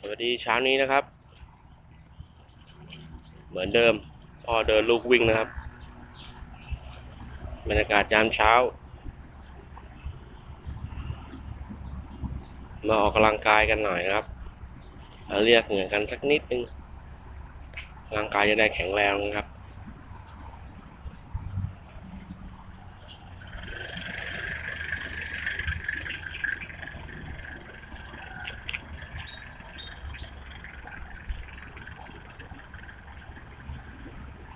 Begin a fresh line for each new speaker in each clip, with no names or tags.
สวัสดีเช้านี้นะครับ เหมือนเดิมพ่อเดินลูกวิ่งนะครับ บรรยากาศยามเช้า มาออกกำลังกายกันหน่อยนะครับเราเรียกเหงื่อกันสักนิดนึงร่างกายจะได้แข็งแรงนะครับ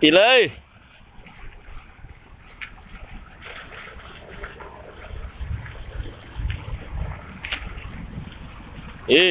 ปิดเลยเอ้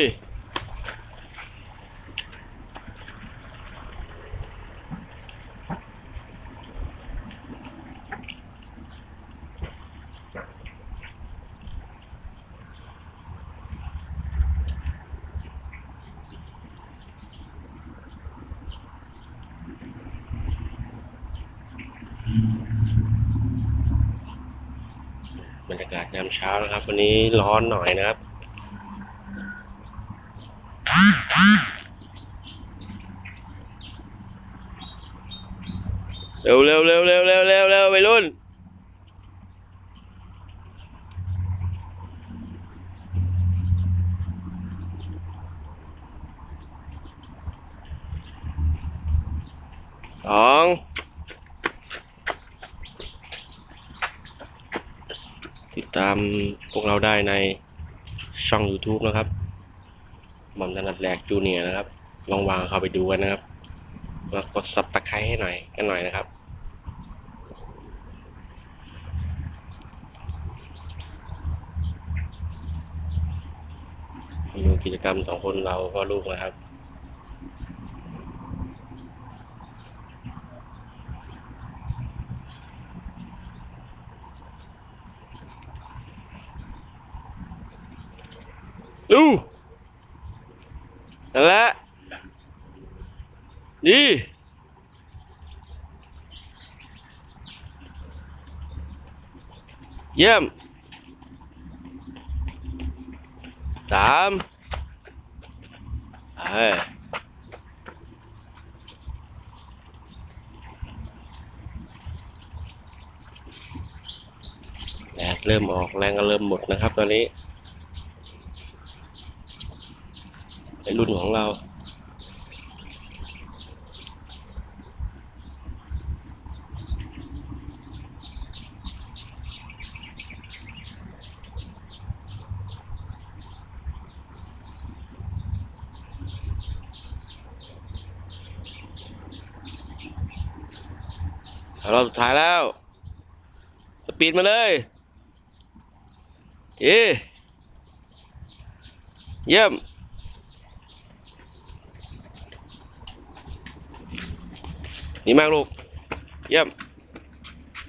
บรรยากาศยามเช้านะครับ วันนี้ร้อนหน่อยนะครับเร็วเร็วเร็วเร็วเร็วเร็วเร็วไปรุ่นสอง ตามพวกเราได้ในช่อง YouTube นะครับหม่อมถนัดแหลกจูเนียนะครับลองวางเข้าไปดูกันนะครับ แล้วกดซับตะไคร้ให้หน่อยกันหน่อยนะครับ ดูกิจกรรมสองคนเราก็ลูกนะครับ ดูนั่นแหละดีเยี่ยมสามเอ้ยแดดเริ่มออกแรงก็เริ่มหมดนะครับตอนนี้ ในรุ่นของเรา รอบสุดท้ายแล้ว สปีดมาเลยเย้เยี่ยม ดีมากลูก เยี่ยม